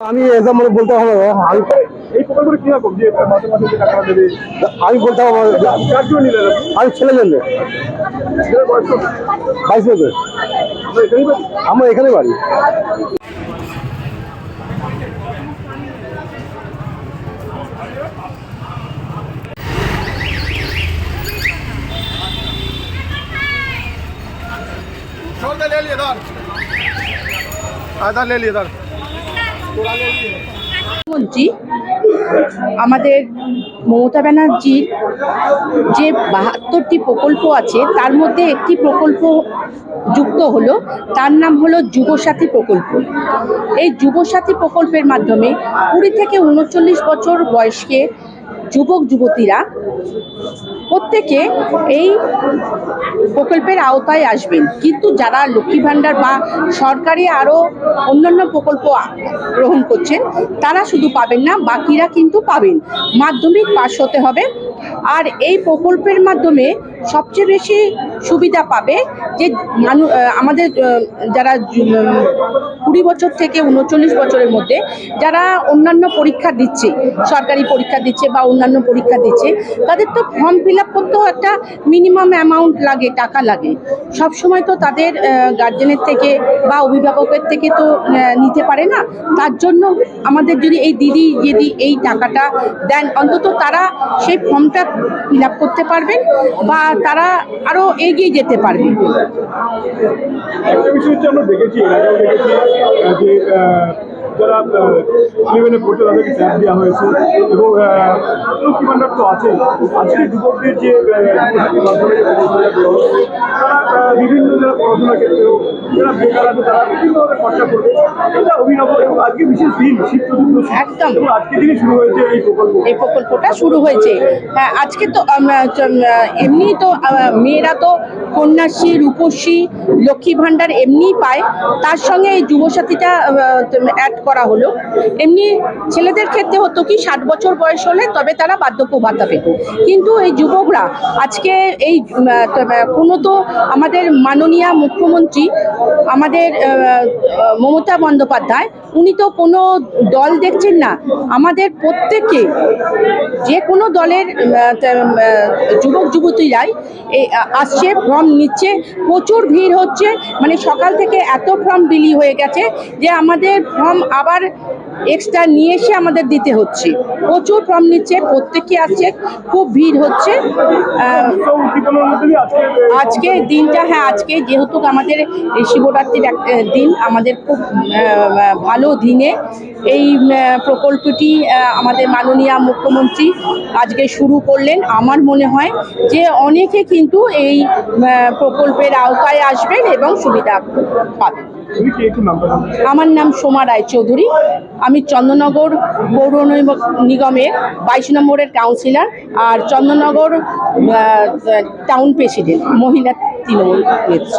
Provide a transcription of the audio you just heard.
আমি এসব মানে বলতে হবে না। আমি এই প্রকল্পটা কিরকম যে মাসে মাসে যে টাকাটা দেবে আমি বলতে হবে না। কার জন্য নিলেন আপনি? আমি ছেলে জন্য ছেলের বয়স কত? বাইশ বছর আপনার এখানেই বাড়ি? আমার এখানে বাড়ি छोड़ ले लिए इधर মন্ত্রী আমাদের মমতা ব্যানার্জির যে বাহাত্তরটি প্রকল্প আছে, তার মধ্যে একটি প্রকল্প যুক্ত হলো, তার নাম হলো যুবসাথী প্রকল্প। এই যুবসাথী প্রকল্পের মাধ্যমে কুড়ি থেকে উনচল্লিশ বছর বয়সকে যুবক যুবতীরা প্রত্যেকে এই প্রকল্পের আওতায় আসবেন। কিন্তু যারা লক্ষ্মী ভাণ্ডার বা সরকারি আরও অন্যান্য প্রকল্প গ্রহণ করছেন, তারা শুধু পাবেন না, বাকিরা কিন্তু পাবেন। মাধ্যমিক পাশ হতে হবে আর এই প্রকল্পের মাধ্যমে সবচেয়ে বেশি সুবিধা পাবে যে মানু আমাদের যারা কুড়ি বছর থেকে উনচল্লিশ বছরের মধ্যে যারা অন্যান্য পরীক্ষা দিচ্ছে, সরকারি পরীক্ষা দিচ্ছে বা অন্যান্য পরীক্ষা দিচ্ছে, তাদের তো ফর্ম ফিল আপ করতেও একটা মিনিমাম অ্যামাউন্ট লাগে, টাকা লাগে। সব সময় তো তাদের গার্জেনের থেকে বা অভিভাবকের থেকে তো নিতে পারে না। তার জন্য আমাদের যদি এই দিদি যদি এই টাকাটা দেন, অন্তত তারা সেই ফর্মটা ফিল করতে পারবেন বা তারা আরও এগিয়ে যেতে পারবে আমরা দেখেছি যারা ইলেভেনে পড়ছে তাদেরকে ট্যাব দেওয়া হয়েছে। এবং তো আছে আজকে যুবকদের যে তারা বিভিন্ন যারা পড়াশোনার ক্ষেত্রেও যারা বেকার আছে তারা বিভিন্নভাবে খরচা করবে। এটা অভিনব এবং আজকে বিশেষ দিন শীত একদম। আজকে দিনই শুরু হয়েছে এই প্রকল্প। এই প্রকল্পটা শুরু হয়েছে। হ্যাঁ আজকে তো এমনি তো মেয়েরা তো কন্যাশ্রী রূপশ্রী লক্ষ্মী ভাণ্ডার এমনিই পায়। তার সঙ্গে এই যুবসাথীটা অ্যাড করা হলো। এমনি ছেলেদের ক্ষেত্রে হতো কি, ষাট বছর বয়স হলে তবে তারা বার্ধক্য ভাতা পেত। কিন্তু এই যুবকরা আজকে এই কোনো তো আমাদের মাননীয় মুখ্যমন্ত্রী, আমাদের মমতা বন্দ্যোপাধ্যায় উনি তো কোনো দল দেখছেন না। আমাদের প্রত্যেকে যে কোনো দলের যুবক যুবতীরাই আসছে, ফর্ম নিচ্ছে। প্রচুর ভিড় হচ্ছে। মানে সকাল থেকে এত ফর্ম বিলি হয়ে গেছে যে আমাদের ফর্ম আবার এক্সট্রা নিয়ে এসে আমাদের দিতে হচ্ছে। প্রচুর ফর্ম নিচ্ছে প্রত্যেকে আসছে খুব ভিড় হচ্ছে। আজকে দিনটা হ্যাঁ আজকে যেহেতু আমাদের এই শিবরাত্রির দিন আমাদের খুব ভালো দিনে এই প্রকল্পটি আমাদের মাননীয় মুখ্যমন্ত্রী আজকে শুরু করলেন। আমার মনে হয় যে অনেকে কিন্তু এই প্রকল্পের আওতায় আসবেন এবং সুবিধা পাবেন? আমার নাম সোমা রায়চৌধুরী। আমি চন্দননগর পৌর নিগম- নিগমের বাইশ নম্বরের কাউন্সিলর আর চন্দননগর টাউন প্রেসিডেন্ট মহিলা তৃণমূল নেত্রী.